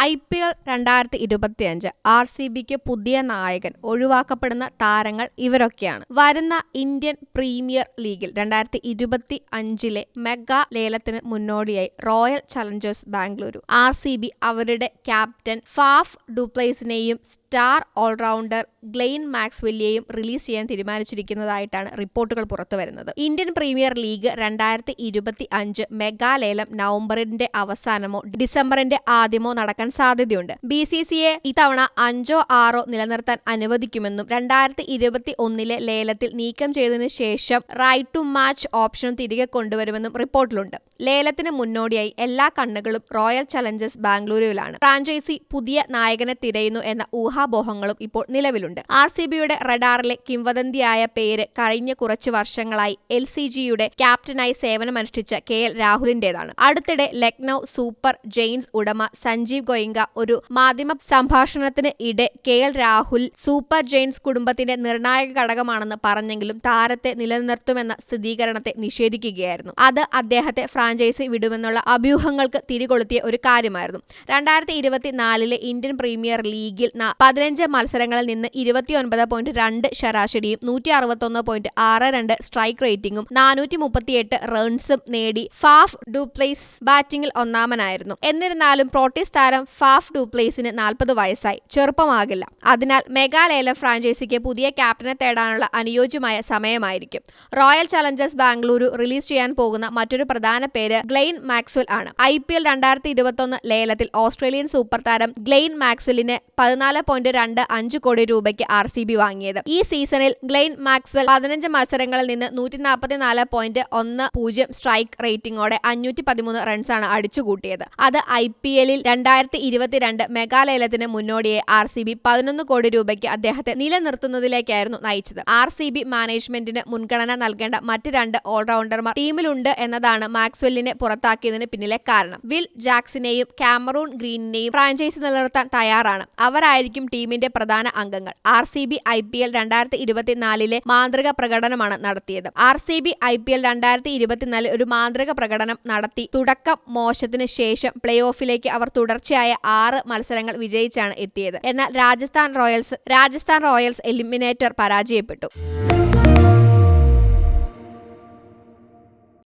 I P L രണ്ടായിരത്തി ഇരുപത്തി അഞ്ച് ആർ സി ബിക്ക് പുതിയ നായകൻ ഒഴിവാക്കപ്പെടുന്ന താരങ്ങൾ ഇവരൊക്കെയാണ്. വരുന്ന ഇന്ത്യൻ പ്രീമിയർ ലീഗിൽ രണ്ടായിരത്തി ഇരുപത്തി അഞ്ചിലെ മെഗാ ലേലത്തിന് മുന്നോടിയായി Royal Challengers Bengaluru. R C B അവരുടെ ക്യാപ്റ്റൻ ഫാഫ് ഡുപ്ലൈസിനെയും സ്റ്റാർ ഓൾറൗണ്ടർ ഗ്ലെയിൻ മാക്സ്വെല്ലിയെയും റിലീസ് ചെയ്യാൻ തീരുമാനിച്ചിരിക്കുന്നതായിട്ടാണ് റിപ്പോർട്ടുകൾ പുറത്തുവരുന്നത്. ഇന്ത്യൻ പ്രീമിയർ ലീഗ് രണ്ടായിരത്തി ഇരുപത്തി അഞ്ച് മെഗാ ലേലം നവംബറിന്റെ അവസാനമോ ഡിസംബറിന്റെ ആദ്യമോ നടക്കാൻ സാധ്യതയുണ്ട്. ബി സി സി എ ഇത്തവണ അഞ്ചോ ആറോ നിലനിർത്താൻ അനുവദിക്കുമെന്നും രണ്ടായിരത്തി ഇരുപത്തി ഒന്നിലെ ലേലത്തിൽ നീക്കം ചെയ്തതിനു ശേഷം റൈറ്റ് ടു മാച്ച് ഓപ്ഷൻ തിരികെ കൊണ്ടുവരുമെന്നും റിപ്പോർട്ടിലുണ്ട്. ലേലത്തിന് മുന്നോടിയായി എല്ലാ കണ്ണുകളും റോയൽ ചലഞ്ചേഴ്സ് ബാംഗ്ലൂരുവിലാണ്. ഫ്രാഞ്ചൈസി പുതിയ നായകനെ തിരയുന്നു എന്ന ഊഹാപോഹങ്ങളും ഇപ്പോൾ നിലവിലുണ്ട്. ആർ സി ബിയുടെ റഡാറിലെ കിംവദന്തിയായ പേര് കഴിഞ്ഞ കുറച്ചു വർഷങ്ങളായി എൽ സി ജിയുടെ ക്യാപ്റ്റനായി സേവനമനുഷ്ഠിച്ച കെ എൽ രാഹുലിന്റേതാണ്. അടുത്തിടെ ലക്നൌ സൂപ്പർ ജെയിൻസ് ഉടമ സഞ്ജീവ് ഗോയിങ്ക ഒരു മാധ്യമ സംഭാഷണത്തിന് ഇടെ K L Rahul Super Giants കുടുംബത്തിന്റെ നിർണായക ഘടകമാണെന്ന് പറഞ്ഞെങ്കിലും താരത്തെ നിലനിർത്തുമെന്ന സ്ഥിരീകരണത്തെ നിഷേധിക്കുകയായിരുന്നു. അത് അദ്ദേഹത്തെ ഫ്രാഞ്ചൈസി വിടുമെന്നുള്ള അഭ്യൂഹങ്ങൾക്ക് തിരികൊളുത്തിയ ഒരു കാര്യമായിരുന്നു. രണ്ടായിരത്തി ഇരുപത്തിനാലിലെ ഇന്ത്യൻ പ്രീമിയർ ലീഗിൽ പതിനഞ്ച് മത്സരങ്ങളിൽ നിന്ന് ഇരുപത്തിയൊൻപത് പോയിന്റ് രണ്ട് ശരാശരിയും നൂറ്റി അറുപത്തൊന്ന് പോയിന്റ് ആറ് രണ്ട് സ്ട്രൈക്ക് റേറ്റിംഗും നാനൂറ്റി മുപ്പത്തിയെട്ട് റൺസും നേടി ഫാഫ് ഡുപ്ലേസ് ബാറ്റിംഗിൽ ഒന്നാമനായിരുന്നു. എന്നിരുന്നാലും പ്രോട്ടീസ് താരം ഫാഫ് ഡുപ്ലേസിന് നാൽപ്പത് വയസ്സായി. ചെറുപ്പമാകില്ല. അതിനാൽ മെഗാലേലം ഫ്രാഞ്ചൈസിക്ക് പുതിയ ക്യാപ്റ്റനെ തേടാനുള്ള അനുയോജ്യമായ സമയമായിരിക്കും. റോയൽ ചലഞ്ചേഴ്സ് ബാംഗ്ലൂരു റിലീസ് ചെയ്യാൻ പോകുന്ന മറ്റൊരു പ്രധാന പേര് ഗ്ലെയിൻ മാക്സ്വൽ ആണ്. ഐ പി എൽ രണ്ടായിരത്തി ഇരുപത്തൊന്ന് ലേലത്തിൽ ഓസ്ട്രേലിയൻ സൂപ്പർ താരം ഗ്ലെയിൻ മാക്സ്വലിന് പതിനാല് പോയിന്റ് രണ്ട് അഞ്ച് കോടി രൂപയ്ക്ക് ആർ സി ബി വാങ്ങിയത്. ഈ സീസണിൽ ഗ്ലെയിൻ മാക്സ്വൽ പതിനഞ്ച് മത്സരങ്ങളിൽ നിന്ന് നൂറ്റി നാൽപ്പത്തിനാല് പോയിന്റ് ഒന്ന് പൂജ്യം സ്ട്രൈക്ക് റേറ്റിംഗോടെ അഞ്ഞൂറ്റി പതിമൂന്ന് റൺസാണ് അടിച്ചുകൂട്ടിയത്. അത് ഐ പി എല്ലിൽ രണ്ടായിരത്തി ഇരുപത്തിരണ്ട് മെഗാലയലത്തിന് മുന്നോടിയെ ആർ സി ബി പതിനൊന്ന് കോടി രൂപയ്ക്ക് അദ്ദേഹത്തെ നിലനിർത്തുന്നതിലേക്കായിരുന്നു നയിച്ചത്. ആർ സി ബി മാനേജ്മെന്റിന് മുൻഗണന നൽകേണ്ട മറ്റ് രണ്ട് ഓൾറൗണ്ടർമാർ ടീമിലുണ്ട് എന്നതാണ് മാക്സ്വെല്ലിനെ പുറത്താക്കിയതിന് പിന്നിലെ കാരണം. വിൽ ജാക്സിനെയും കാമറൂൺ ഗ്രീനിനെയും ഫ്രാഞ്ചൈസി നിലനിർത്താൻ തയ്യാറാണ്. അവരായിരിക്കും ടീമിന്റെ പ്രധാന അംഗങ്ങൾ. R C B I P L രണ്ടായിരത്തി ഇരുപത്തിനാലിലെ മാന്ത്രിക പ്രകടനമാണ് നടത്തിയത്. R C B I P L രണ്ടായിരത്തി ഇരുപത്തിനാലിൽ ഒരു മാന്ത്രിക പ്രകടനം നടത്തി. തുടക്കം മോശത്തിന് ശേഷം പ്ലേ ഓഫിലേക്ക് അവർ തുടർച്ചയായ ആറ് മത്സരങ്ങൾ വിജയിച്ചാണ് എത്തിയത്. എന്നാൽ Rajasthan Royals Rajasthan Royals eliminator പരാജയപ്പെട്ടു.